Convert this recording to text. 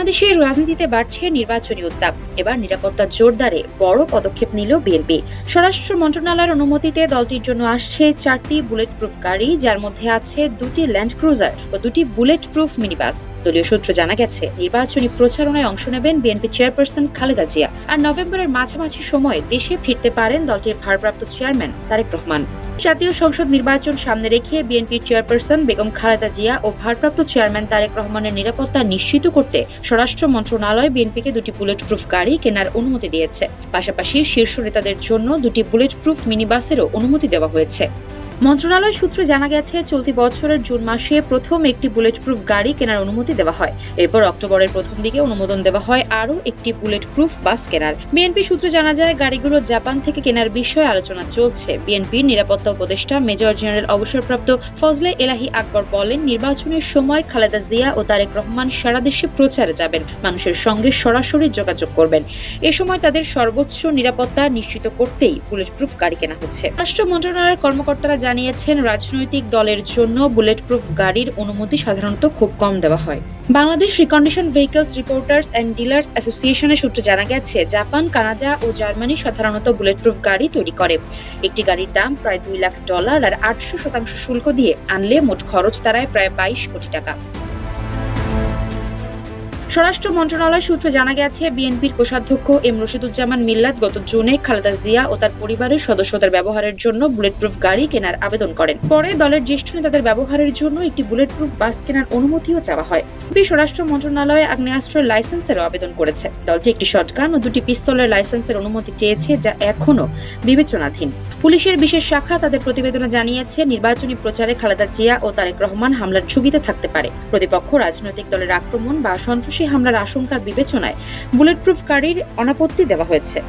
বাংলাদেশের রাজনীতিতে বাড়ছে নির্বাচনী উত্তাপ। এবার নিরাপত্তা জোরদারে বড় পদক্ষেপ নিল বিএনপি। স্বরাষ্ট্র মন্ত্রণালয়ের অনুমতিতে দলটির জন্য আসছে চারটি বুলেট প্রুফ গাড়ি, যার মধ্যে আছে দুটি ল্যান্ড ক্রুজার ও দুটি বুলেট প্রুফ মিনিবাস। দলীয় সূত্রে জানা গেছে, নির্বাচনী প্রচারণায় অংশ নেবেন বিএনপি চেয়ারপারসন খালেদা জিয়া। আর নভেম্বরের মাঝামাঝি সময়ে দেশে ফিরতে পারেন দলটির ভারপ্রাপ্ত চেয়ারম্যান তারেক রহমান। জাতীয় সংসদ নির্বাচন সামনে রেখে বিএনপির চেয়ারপারসন বেগম খালেদা জিয়া ও ভারপ্রাপ্ত চেয়ারম্যান তারেক রহমানের নিরাপত্তা নিশ্চিত করতে স্বরাষ্ট্র মন্ত্রণালয় বিএনপিকে দুটি বুলেট প্রুফ গাড়ি কেনার অনুমতি দিয়েছে। পাশাপাশি শীর্ষ নেতাদের জন্য দুটি বুলেট প্রুফ মিনিবাসেরও অনুমতি দেওয়া হয়েছে। মন্ত্রণালয় সূত্রে জানা গেছে, চলতি বছরের জুন মাসে প্রথম একটি বুলেট প্রুফ গাড়ি কেনার অনুমতি দেওয়া হয়। এরপর অক্টোবরের প্রথম দিকে অনুমোদন দেওয়া হয় আরও একটি বুলেট প্রুফ বাস কেনার। বিএনপি সূত্রে জানা যায়, গাড়িগুলো জাপান থেকে কেনার বিষয়ে আলোচনা চলছে। বিএনপির নিরাপত্তা উপদেষ্টা মেজর জেনারেল অবসরপ্রাপ্ত ফজলে এলাহি আকবর বলেন, নির্বাচনের সময় খালেদা জিয়া ও তারেক রহমান সারা দেশে প্রচারে যাবেন, মানুষের সঙ্গে সরাসরি যোগাযোগ করবেন। এ সময় তাদের সর্বোচ্চ নিরাপত্তা নিশ্চিত করতেই বুলেট প্রুফ গাড়ি কেনা হচ্ছে। রাষ্ট্র মন্ত্রণালয়ের কর্মকর্তারা জানিয়েছেন, রাজনৈতিক দলের জন্য বুলেট প্রুফ গাড়ির অনুমতি সাধারণত খুব কম দেওয়া হয়। Bangladesh recondition vehicles reporters and dealers অ্যাসোসিয়েশনের সূত্রে জানা গেছে, জাপান, কানাডা ও জার্মানি সাধারণত বুলেট প্রুফ গাড়ি তৈরি করে। একটি গাড়ির দাম প্রায় দুই লাখ ডলার আর আটশো শতাংশ শুল্ক দিয়ে আনলে মোট খরচ দাঁড়ায় প্রায় বাইশ কোটি টাকা। স্বরাষ্ট্র মন্ত্রণালয় সূত্রে জানা গেছে, বিএনপির কোষাধ্যক্ষ এম রশিদুজ্জামান মিল্লাত গত জুনে খালেদা জিয়া ও তার পরিবারের সদস্যদের ব্যবহারের জন্য বুলেট প্রুফ গাড়ি কেনার আবেদন করেন। পরে দলের জ্যেষ্ঠ নেতাদের ব্যবহারের জন্য একটি বুলেট প্রুফ বাস কেনার অনুমতিও চাওয়া হয়। বিএনপি স্বরাষ্ট্র মন্ত্রণালয়ে আগ্নেয়াস্ত্রের লাইসেন্সেরও আবেদন করেছে। দলটি একটি শটগান ও দুটি পিস্তলের লাইসেন্সের অনুমতি চেয়েছে যা এখনও বিবেচনাধীন। পুলিশের বিশেষ শাখা তাদের প্রতিবেদনে জানিয়েছে, নির্বাচনী প্রচারে খালেদা জিয়া ও তারেক রহমান হামলার ঝুঁকিতে থাকতে পারে। প্রতিপক্ষ রাজনৈতিক দলের আক্রমণ বা সন্ত্রাসী হামলার আশঙ্কার বিবেচনায় বুলেট প্রুফ গাড়ির অনাপত্তি দেওয়া হয়েছে।